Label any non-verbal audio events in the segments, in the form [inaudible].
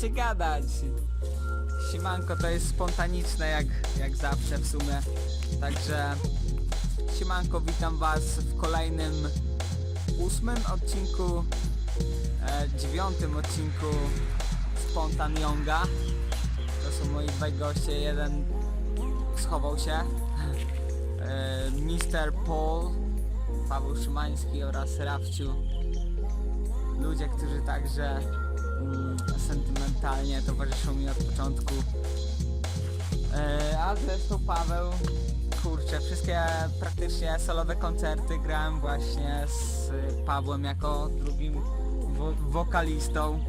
możecie gadać. Siemanko to jest spontaniczne jak, jak zawsze w sumie. Także siemanko, witam was w kolejnym ósmym odcinku, e, dziewiątym odcinku Spontan Younga. To są moi dwaj goście, jeden schował się. [laughs] E, Mr. Paul, Paweł Szymański oraz Rafciu. Ludzie, którzy także mm, sentymentalnie towarzyszą mi od początku. E, a zresztą Paweł, kurczę, wszystkie praktycznie solowe koncerty grałem właśnie z Pawłem jako drugim wo wokalistą.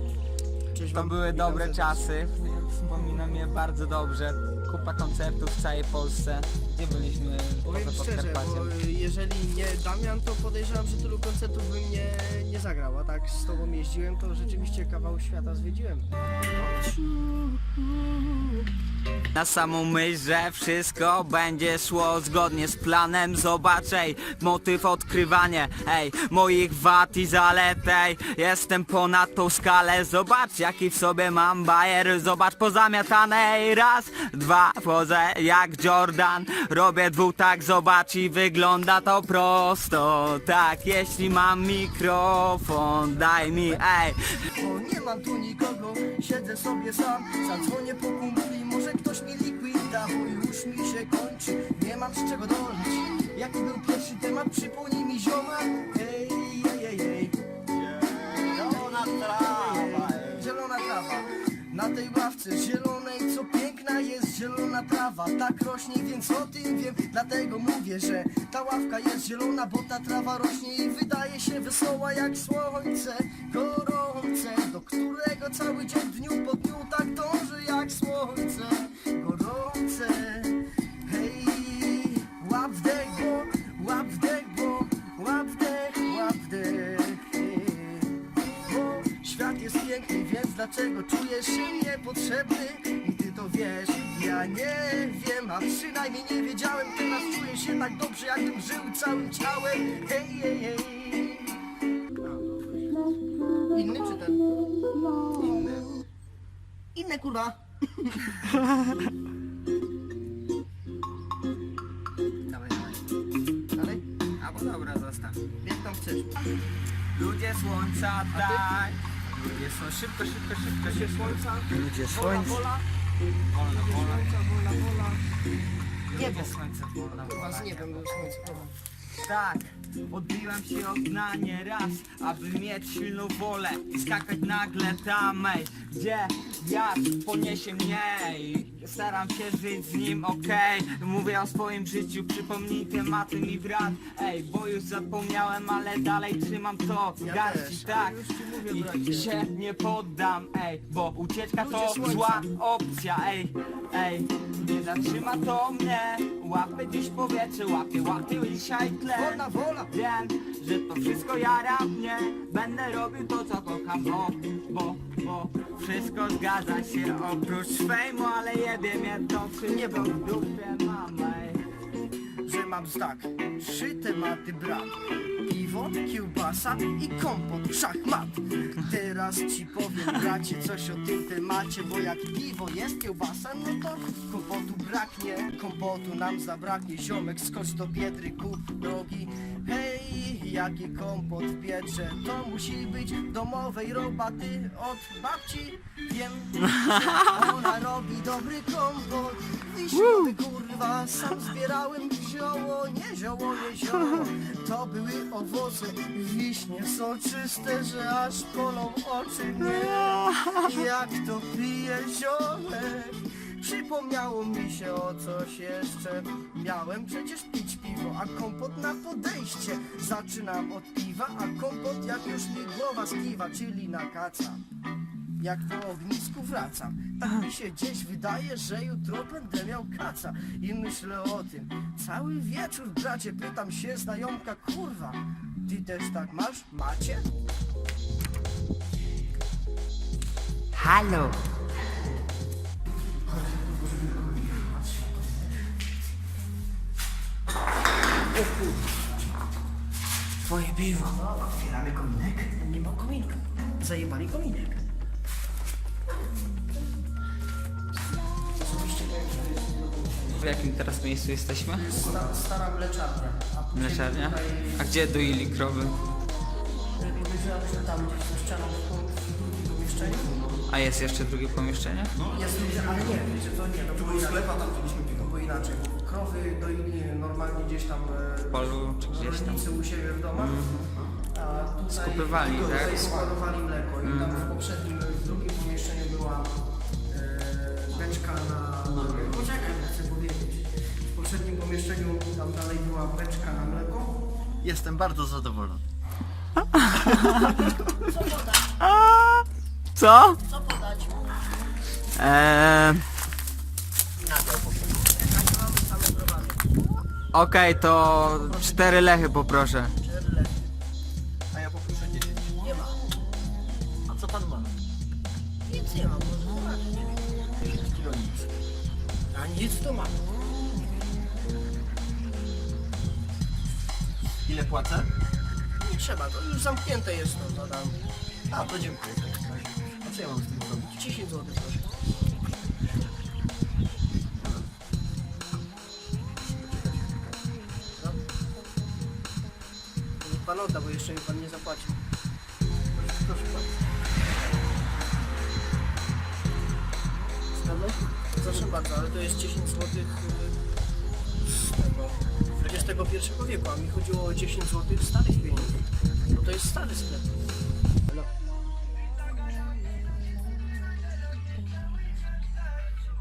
To były dobre czasy, wspominam je bardzo dobrze. Kupa koncertów w całej Polsce. Gdzie byliśmy Powiem poza szczerze, Podkarpaciem? bo jeżeli nie Damian, to podejrzewam, że tylu koncertów bym nie, nie zagrał, a tak z tobą jeździłem, to rzeczywiście kawał świata zwiedziłem. Na samą myśl, że wszystko będzie szło zgodnie z planem. Zobacz, ej, motyw odkrywanie, ej, moich wad i zalet, ej. Jestem ponad tą skalę, zobacz jaki w sobie mam bajer. Zobacz pozamiatane, raz, dwa, wchodzę jak Jordan. Robię dwóch tak, zobacz i wygląda to prosto. Tak, jeśli mam mikrofon, daj mi, ej. O, nie mam tu nikogo, siedzę sobie sam, zadzwonię po kumpli, może ktoś mi liquid da, bo już mi się kończy, nie mam z czego dolić. Jaki był pierwszy temat, przypomnij mi zioma, hej, hej, hej, hej. Zielona trawa, zielona trawa. Na tej ławce zielonej, co piękna jest zielona trawa. Tak rośnie, więc o tym wiem. Dlatego mówię, że ta ławka jest zielona Bo ta trawa rośnie i wydaje się wesoła jak słońce Gorące, do którego cały dzień dniu po dniu Tak dąży jak słońce piękny, więc dlaczego czujesz się niepotrzebny? I ty to wiesz, ja nie wiem, a przynajmniej nie wiedziałem Teraz czuję się tak dobrze, jakbym żył całym ciałem Hej, hej, hej Inny czy ten? Inny Inne kurwa [laughs] Dawaj, dawaj. Dalej? Albo dobra, zostaw. Jak tam chcesz? Ludzie słońca, daj. Ludzie są szybko, szybko, szybko, Ludzie słońca Ludzie Wola, wola. Słońca, wola, wola Nie Niebo słońce, wolno. Kurwa z niebem był słońce wola. Tak, odbiłam się od dna nieraz, aby mieć silną wolę i skakać nagle tam, ej, gdzie wiatr poniesie mnie i staram się żyć z nim, okej, mówię o swoim życiu, przypomnij tematy mi brat, ej, bo już zapomniałem, ale dalej trzymam to. W garści, tak, już ci mówię, i bracie. się nie poddam, ej, bo ucieczka to Ludzie słońca. zła opcja, ej, ej, nie zatrzyma to mnie, łapę dziś powietrze, łapię, łapię dzisiaj tlen. Wolna wola Wiem, że to wszystko jara mnie. Będę robił to co kocham, bo, bo, Wszystko zgadza się oprócz fejmu Ale jebie mnie to wszystko w dupie mamy że mam tak Trzy tematy brak. Piwo, kiełbasa i kompot, szachmat. Teraz ci powiem bracie coś o tym temacie Bo jak piwo jest kiełbasa, no to kompotu braknie. Kompotu nam zabraknie, ziomek skocz do biedry, kup drogi. Hej, jaki kompot w biedrze To musi być domowej robaty od babci. Wiem, że [laughs] ona robi dobry kompot. Wiśniowy kurwa, sam zbierałem zioło Nie zioło, nie zioło. To były owoce wiśnie soczyste Że aż polą oczy. Mnie [laughs] Jak to pije ziomek Przypomniało mi się o coś jeszcze. Miałem przecież pić piwo, a kompot na podejście. Zaczynam od piwa, a kompot jak już mi głowa skiwa Czyli na kaca. Jak po ognisku wracam Tak mi się gdzieś wydaje, że jutro będę miał kaca. I myślę o tym Cały wieczór bracie pytam się znajomka Kurwa, ty też tak masz? Macie? Halo Twoje piwo. Otwieramy kominek. Nie ma kominka. Zajebali kominek. W jakim teraz miejscu jesteśmy? Sta, stara mleczarnia. A Mleczarnia? Tutaj... A gdzie doili krowy? Wyjrzałem się tam gdzieś ze ścianą w drugim pomieszczeniu. A jest jeszcze drugie pomieszczenie? No, jest, ale nie, wiecie, to nie, no bo, bo, bo inaczej, krowy doili normalnie gdzieś tam e, W polu czy gdzieś tam? u siebie w domach. A tutaj, Skupywali, tutaj tak? składowali mleko i tam w poprzednim, w drugim pomieszczeniu była e, beczka na... Poczekaj, bo chcę powiedzieć. W poprzednim pomieszczeniu tam dalej była beczka na mleko. Jestem bardzo zadowolony. Co? Co podać? Eee... Okej, to cztery lechy poproszę. A ja poproszę 10. Nie ma. A co pan ma? Nic nie ma, może zobaczyć. 10 kilo nic. A nic tu ma. Ile płacę? Nie trzeba, to już zamknięte jest to, to tam. A, to dziękuję. w takim razie. A co ja mam z tym zrobić? 10 zł proszę. Pan odda, bo jeszcze mi pan nie zapłacił. Proszę bardzo. Zgadłeś? Proszę bardzo, ale to jest 10 zł z tego XXI wieku, a mi chodziło o 10 zł starych pieniędzy. Bo to jest stary sklep.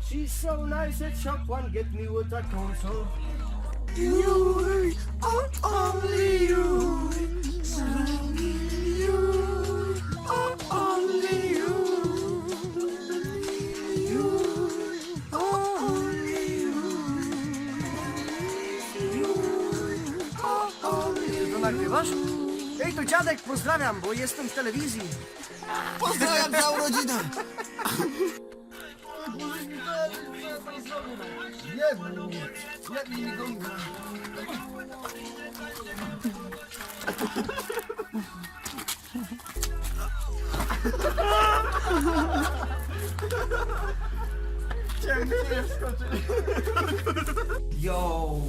She's so nice at shop one, get me what I console. You, oh, only you, you, only you. Ty to nagrywasz? Ej, to dziadek, pozdrawiam, bo jestem w telewizji. Pozdrawiam całą rodzinę! Nic. Yo,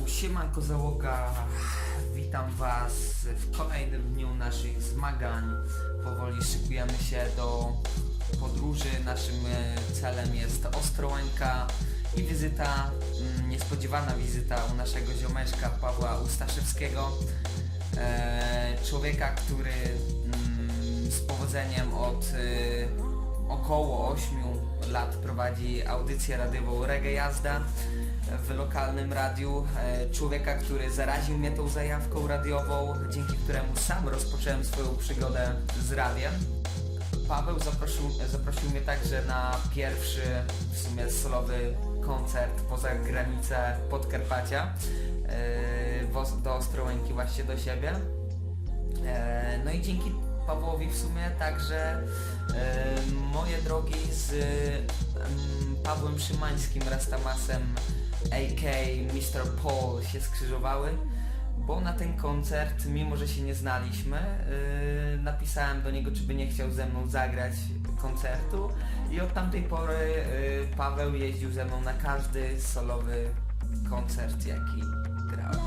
siemanko załoga, witam was w kolejnym dniu naszych zmagań. Powoli szykujemy się do podróży. Naszym e, celem jest Ostrołęka i wizyta, mm, niespodziewana wizyta u naszego ziomeczka Pawła Ustaszewskiego. E, człowieka, który mm, z powodzeniem od e, około 8 lat prowadzi audycję radiową Reggae Jazda w lokalnym radiu. E, Człowieka, który zaraził mnie tą zajawką radiową, dzięki któremu sam rozpocząłem swoją przygodę z radiem. Paweł zaprosił, zaprosił mnie także na pierwszy w sumie solowy koncert poza granicę Podkarpacia Os- do Ostrołęki właśnie do siebie. E, No i dzięki Pawłowi w sumie także e, moje drogi z em, Pawłem Szymańskim Rastamasem AK Mr. Paul się skrzyżowały, bo na ten koncert, mimo że się nie znaliśmy, napisałem do niego, czy by nie chciał ze mną zagrać koncertu i od tamtej pory e, Paweł jeździł ze mną na każdy solowy koncert, jaki grałem.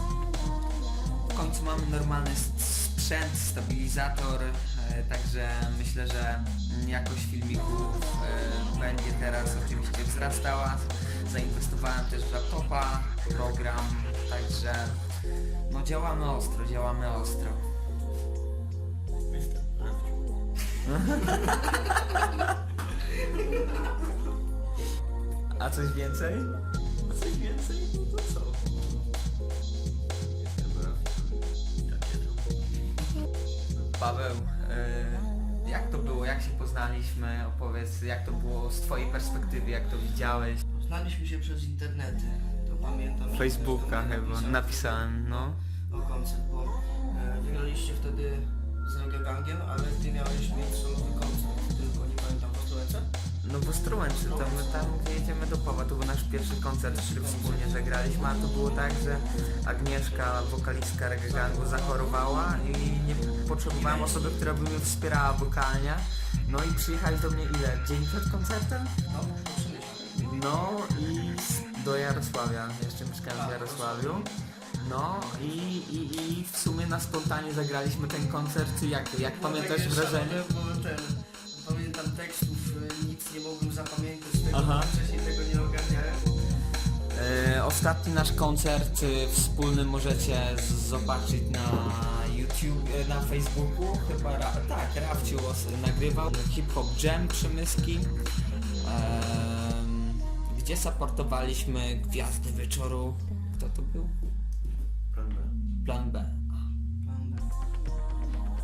W końcu mamy normalny sprzęt, stabilizator, e, także myślę, że jakość filmików e, będzie teraz oczywiście wzrastała. Zainwestowałem też w laptopa, program, także no działamy ostro, działamy ostro. [laughs] A coś więcej? A coś więcej? No to co? Paweł, e, jak to było, jak się poznaliśmy? Opowiedz, jak to było z twojej perspektywy, jak to widziałeś? Znaliśmy się przez internety. To pamiętam. że Facebooka zresztą chyba, napisałem napisałem, no. O koncert, bo e, wygraliście wtedy z Reggae Gangiem, ale ty miałeś mieć solowy koncert, No bo Strułęcy, to my tam gdzie jedziemy do Pawła, to był nasz pierwszy koncert, który wspólnie zagraliśmy, a to było tak, że Agnieszka, wokalistka reggae gangu zachorowała i nie potrzebowałem osoby, która by mnie wspierała wokalnie. No i przyjechałeś do mnie ile? Dzień przed koncertem? No. No i do Jarosławia jeszcze mieszkałem w Jarosławiu. No i, i, i w sumie na spontanie zagraliśmy ten koncert. Jak, jak pamiętasz Tak, wrażenie? jeszcze, bo ten, pamiętam tekstów, nie mogłem zapamiętać tego, Aha. wcześniej tego nie ogarniałem. E, ostatni nasz koncert y, wspólny możecie z- zobaczyć na YouTube, e, na Facebooku, chyba ra, tak, Rafciu os- nagrywał Hip Hop Jam Przemyski, em, gdzie supportowaliśmy Gwiazdy Wieczoru, kto to był? Plan B.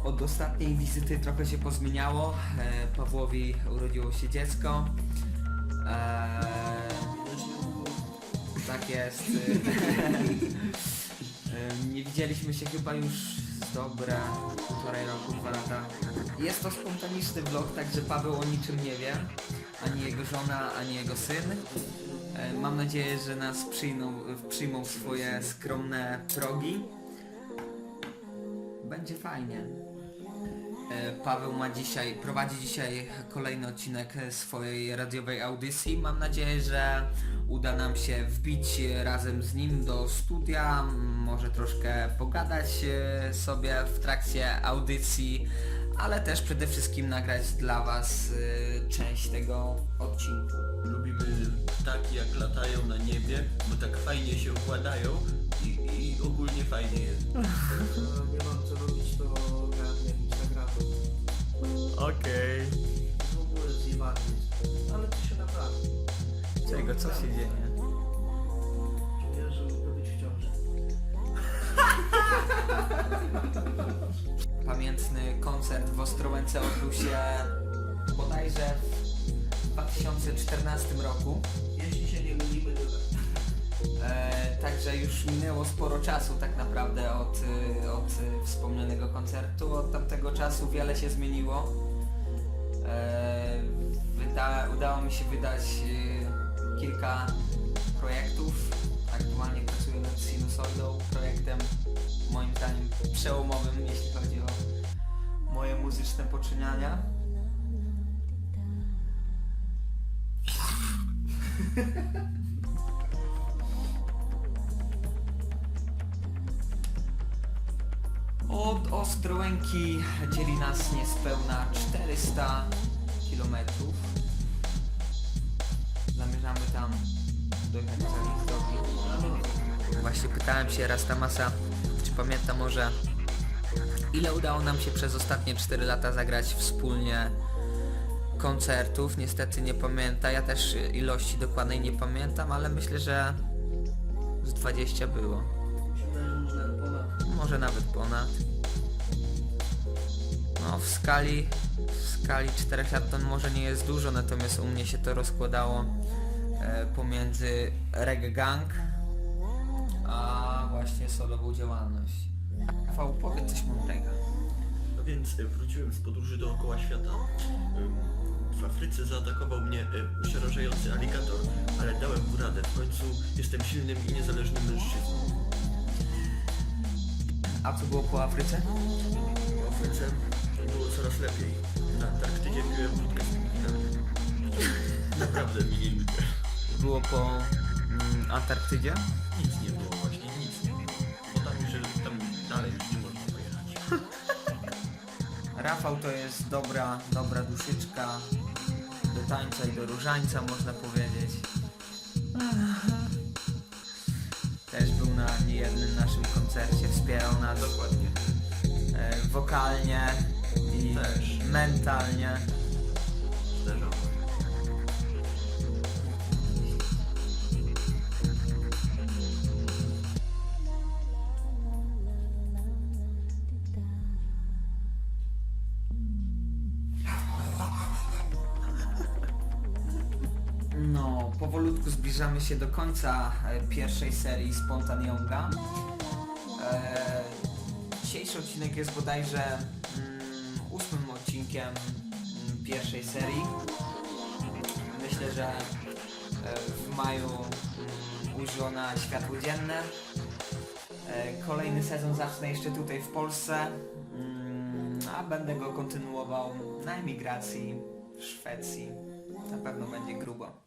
Od ostatniej wizyty trochę się pozmieniało, e, Pawłowi urodziło się dziecko. E, tak jest. Em, Nie widzieliśmy się chyba już z dobre półtorej roku, dwa lata. Jest to spontaniczny vlog, także Paweł o niczym nie wie. Ani jego żona, ani jego syn. E, Mam nadzieję, że nas przyjmą, przyjmą swoje skromne progi. Będzie fajnie. E, Paweł ma dzisiaj, prowadzi dzisiaj kolejny odcinek swojej radiowej audycji. Mam nadzieję, że uda nam się wbić razem z nim do studia, może troszkę pogadać e, sobie w trakcie audycji, ale też przede wszystkim nagrać dla Was e, część tego odcinku. Lubimy ptaki jak latają na niebie, bo tak fajnie się układają i, i ogólnie fajnie jest. [laughs] No, nie mam co robić, to. Okej. W ogóle zjebany jest. Ale to się naprawdę. Czego? Co się dzieje? Czuję, że mogę być w ciąży. Pamiętny koncert w Ostrołęce odbył się bodajże w 2014 roku. Jeśli się nie mylimy, to tak. E, także już minęło sporo czasu tak naprawdę od, y, od wspomnianego koncertu. Od tamtego czasu wiele się zmieniło. E, wyda, udało mi się wydać y, kilka projektów. Aktualnie pracuję nad Sinusoidą, projektem moim zdaniem przełomowym, jeśli chodzi o moje muzyczne poczyniania. [laughs] Od Ostrołęki dzieli nas niespełna 400 km. Zamierzamy tam dojechać za. Właśnie pytałem się Rastamasa, czy pamięta może ile udało nam się przez ostatnie 4 lata zagrać wspólnie koncertów. Niestety nie pamięta, ja też ilości dokładnej nie pamiętam, ale myślę, że z 20 było. Może nawet ponad. No w skali w skali 4 lat to może nie jest dużo, natomiast u mnie się to rozkładało e, pomiędzy reggae gang a właśnie solową działalność. Rafał, powiedz coś mądrego. A więc e, wróciłem z podróży dookoła świata. W Afryce zaatakował mnie e, przerażający aligator, ale dałem mu radę. W końcu jestem silnym i niezależnym mężczyzną. A co było po Afryce? W Afryce było coraz lepiej. Na Antarktydzie piłem wódkę z pingwinami. Naprawdę mili ludzie. Było po mm, Antarktydzie? Nic nie było właśnie, nic nie było. Bo tam już, tam dalej już nie można pojechać. Rafał to jest dobra, dobra duszyczka do tańca i do różańca można powiedzieć. Też był na niejednym naszym koncercie, wspierał nas Dokładnie. e, wokalnie i Też. mentalnie. Zbliżamy się do końca e, pierwszej serii Spontan Younga. E, dzisiejszy odcinek jest bodajże mm, ósmym odcinkiem mm, pierwszej serii. Myślę, że e, w maju mm, ujrzy ona światło dzienne. Kolejny sezon zacznę jeszcze tutaj w Polsce, a będę go kontynuował na emigracji w Szwecji. Na pewno będzie grubo.